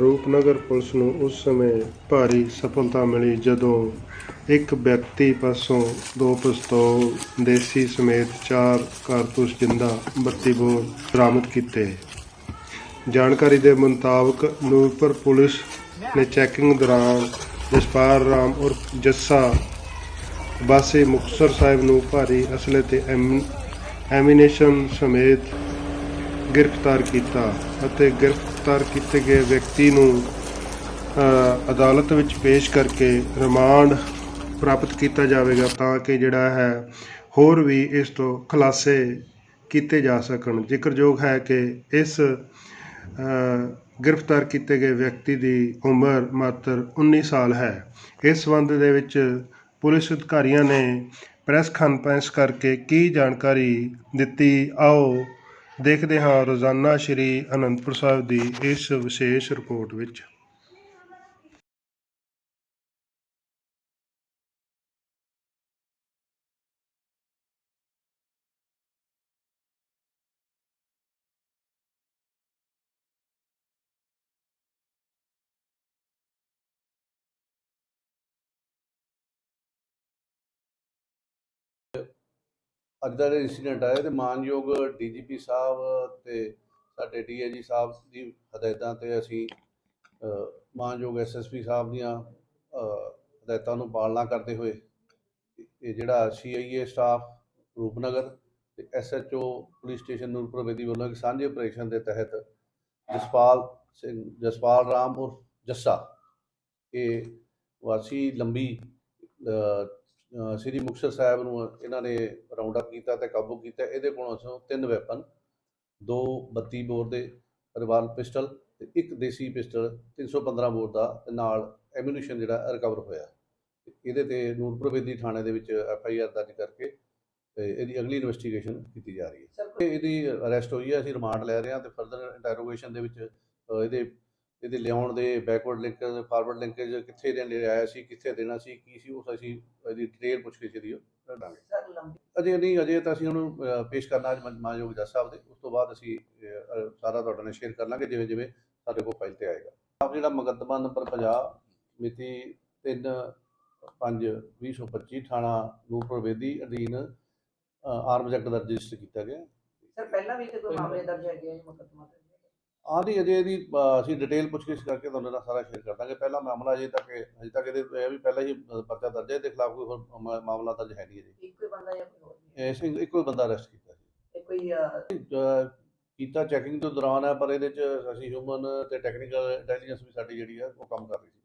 Rupnagar police ਨੂੰ ਉਸ ਸਮੇਂ ਭਾਰੀ ਸਫਲਤਾ ਮਿਲੀ ਜਦੋਂ ਇੱਕ ਵਿਅਕਤੀ ਪਾਸੋਂ ਦੋ ਪਿਸਤੌਲ, ਦੇਸੀ ਸਮੇਤ ਚਾਰ ਕਾਰਤੂਸ ਜਿੰਦਾ 32 ਬੋਰ ਬਰਾਮਦ ਕੀਤੇ। ਜਾਣਕਾਰੀ ਦੇ ਮੁਤਾਬਕ ਨੂਰਪੁਰ ਪੁਲਿਸ ਨੇ ਚੈਕਿੰਗ ਦੌਰਾਨ ਜਸਪਾਲ ਰਾਮ ਉਰਫ ਜੱਸਾ ਵਾਸੀ ਮੁਕਤਸਰ ਸਾਹਿਬ ਨੂੰ ਭਾਰੀ ਅਸਲੇ ਤੇ ਐਮ- ਐਮੀਨੇਸ਼ਨ ਸਮੇਤ ਗ੍ਰਿਫਤਾਰ ਕੀਤਾ ਅਤੇ ਗ੍ਰਿਫਤਾਰ ਗ੍ਰਿਫਤਾਰ ਕੀਤੇ ਗਏ ਵਿਅਕਤੀ ਨੂੰ ਅਦਾਲਤ ਵਿੱਚ ਪੇਸ਼ ਕਰਕੇ ਰਿਮਾਂਡ ਪ੍ਰਾਪਤ ਕੀਤਾ ਜਾਵੇਗਾ ਤਾਂ ਕਿ ਜਿਹੜਾ ਹੈ, ਹੋਰ ਵੀ ਇਸ ਤੋਂ ਖੁਲਾਸੇ ਕੀਤੇ ਜਾ ਸਕਣ। ਜ਼ਿਕਰਯੋਗ ਹੈ ਕਿ ਇਸ ਗ੍ਰਿਫਤਾਰ ਕੀਤੇ ਗਏ ਵਿਅਕਤੀ ਦੀ ਉਮਰ ਮਾਤਰ 19 ਸਾਲ ਹੈ। ਇਸ ਸੰਬੰਧ ਦੇ ਵਿੱਚ ਪੁਲਿਸ ਅਧਿਕਾਰੀਆਂ ਨੇ ਪ੍ਰੈਸ ਕਾਨਫਰੰਸ ਕਰਕੇ ਕੀ ਜਾਣਕਾਰੀ ਦਿੱਤੀ, ਆਓ ਦੇਖਦੇ ਹਾਂ ਰੋਜ਼ਾਨਾ ਸ਼੍ਰੀ ਅਨੰਦਪੁਰ ਸਾਹਿਬ ਦੀ ਇਸ ਵਿਸ਼ੇਸ਼ ਰਿਪੋਰਟ ਵਿੱਚ। ਅੱਜ ਦਾ ਜਿਹੜਾ ਇਨਸੀਡੈਂਟ ਆਇਆ ਤੇ ਮਾਨਯੋਗ ਡੀਜੀਪੀ ਸਾਹਿਬ ਤੇ ਸਾਡੇ ਡੀਆਈਜੀ ਸਾਹਿਬ ਦੀ ਹਦਾਇਤਾਂ ਤੇ ਅਸੀਂ ਅ, ਮਾਨਯੋਗ ਐਸਐਸਪੀ ਸਾਹਿਬ ਦੀਆਂ ਹਦਾਇਤਾਂ ਨੂੰ ਪਾਲਣਾ ਕਰਦੇ ਹੋਏ ਇਹ ਜਿਹੜਾ ਸੀਆਈਏ ਸਟਾਫ ਰੂਪਨਗਰ ਤੇ SHO police station Nurpur Bedi ਵੱਲੋਂ ਇੱਕ ਸਾਂਝੇ ਆਪਰੇਸ਼ਨ ਦੇ ਤਹਿਤ ਜਸਪਾਲ ਸਿੰਘ ਜਸਪਾਲ ਰਾਮਪੁਰ ਜੱਸਾ ਇਹ ਵਾਸੀ ਲੰਬੀ ਸ੍ਰੀ ਮੁਕਤਸਰ ਸਾਹਿਬ ਨੂੰ ਇਹਨਾਂ ਨੇ ਰਾਉਂਡ ਅਪ ਕੀਤਾ ਤੇ ਕਾਬੂ ਕੀਤਾ। ਇਹਦੇ ਕੋਲੋਂ ਅਸੀਂ ਤਿੰਨ ਵੈਪਨ ਦੋ 32 ਬੋਰ ਦੇ ਰਿਵਾਲ ਪਿਸਟਲ ਤੇ ਇੱਕ ਦੇਸੀ ਪਿਸਟਲ 315 ਬੋਰ ਦਾ ਤੇ ਨਾਲ ਐਮੂਨੀਸ਼ਨ ਜਿਹੜਾ ਰਿਕਵਰ ਹੋਇਆ। ਇਹਦੇ ਤੇ ਨੂਰਪੁਰ ਬੇਦੀ ਥਾਣੇ ਦੇ ਵਿੱਚ ਐਫ ਆਈ ਆਰ ਦਰਜ ਕਰਕੇ ਤੇ ਇਹਦੀ ਅਗਲੀ ਇਨਵੈਸਟੀਗੇਸ਼ਨ ਕੀਤੀ ਜਾ ਰਹੀ ਹੈ। ਇਹਦੀ ਅਰੈਸਟ ਹੋਈ ਹੈ ਅਸੀਂ ਰਿਮਾਂਡ ਲੈ ਰਹੇ ਹਾਂ ਤੇ ਫਰਦਰ ਇੰਟਰੋਗੇਸ਼ਨ ਦੇ ਵਿੱਚ ਇਹਦੇ ਇਹਦੇ ਲਿਆਉਣ ਦੇ ਬੈਕਵਰਡ ਲਿੰਕੇਜ ਫਾਰਵਰਡ ਲਿੰਕੇਜ ਕਿੱਥੇ ਦੇ ਲੈ ਆਇਆ ਸੀ ਕਿੱਥੇ ਦੇਣਾ ਸੀ ਕੀ ਸੀ ਉਸ ਅਸੀਂ ਇਹਦੀ ਡਿਟੇਲ ਪੁੱਛ ਕੇ ਲੰਬੀ ਅਜੇ ਨਹੀਂ ਅਜੇ ਤਾਂ ਅਸੀਂ ਉਹਨੂੰ ਪੇਸ਼ ਕਰਨਾ ਅੱਜ ਮਾਨਯੋਗ ਜੱਜ ਸਾਹਿਬ ਦੇ। ਉਸ ਤੋਂ ਬਾਅਦ ਅਸੀਂ ਸਾਰਾ ਤੁਹਾਡੇ ਨਾਲ ਸ਼ੇਅਰ ਕਰ ਲਾਂਗੇ ਜਿਵੇਂ ਜਿਵੇਂ ਸਾਡੇ ਕੋਲ ਫਾਈਲ ਤੇ ਆਏਗਾ। ਆਪ ਜਿਹੜਾ ਮੁਕੱਦਮਾ ਨੰਬਰ 50 ਮਿਤੀ 3 5 2025 ਥਾਣਾ ਨੂਰਪੁਰ ਬੇਦੀ ਅਧੀਨ ਆਰਮਜ਼ ਐਕਟ ਰਜਿਸਟਰ ਕੀਤਾ ਗਿਆ। ਸਰ ਪਹਿਲਾਂ ਵੀ ਤੇ ਕੋਈ ਮਾਮਲੇ ਦਰਜ ਹੈਗੇ ਆ ਜੀ ਮੁਕੱਦਮਾ। ਆਦੀ ਅਜੇ ਇਹਦੀ ਅਸੀਂ ਡਿਟੇਲ ਪੁੱਛਗਿੱਛ ਕਰਕੇ ਤੁਹਾਨੂੰ ਨਾਲ ਸਾਰਾ ਸ਼ੇਅਰ ਕਰ ਦਾਂਗੇ। ਪਹਿਲਾ ਮਾਮਲਾ ਅਜੇ ਤੱਕ ਅਜੇ ਤੱਕ ਇਹਦੇ ਇਹ ਵੀ ਪਹਿਲਾਂ ਹੀ ਪਰਚਾ ਦਰਜ ਹੈ ਇਹਦੇ ਖਿਲਾਫ ਕੋਈ ਹੋਰ ਮਾ- ਮਾਮਲਾ ਦਰਜ ਹੈ ਨਹੀਂ ਅਜੇ। ਇੱਕੋ ਹੀ ਬੰਦਾ ਜਾਂ ਕੋਈ ਹੋਰ ਵੀ ਇਸ ਇੱਕੋ ਹੀ ਬੰਦਾ ਅਰੈਸਟ ਕੀਤਾ ਇਹ ਕੋਈ ਅਹ, ਅਹ ਕੀਤਾ ਚੈਕਿੰਗ ਦੇ ਦੌਰਾਨ ਹੈ ਪਰ ਇਹਦੇ ਚ ਅਸੀਂ ਹਿਊਮਨ ਤੇ ਟੈਕਨੀਕਲ ਇੰਟੈਲੀਜੈਂਸ ਵੀ ਸਾਡੀ ਜਿਹੜੀ ਹੈ ਉਹ ਕੰਮ ਕਰ ਰਹੀ ਸੀ।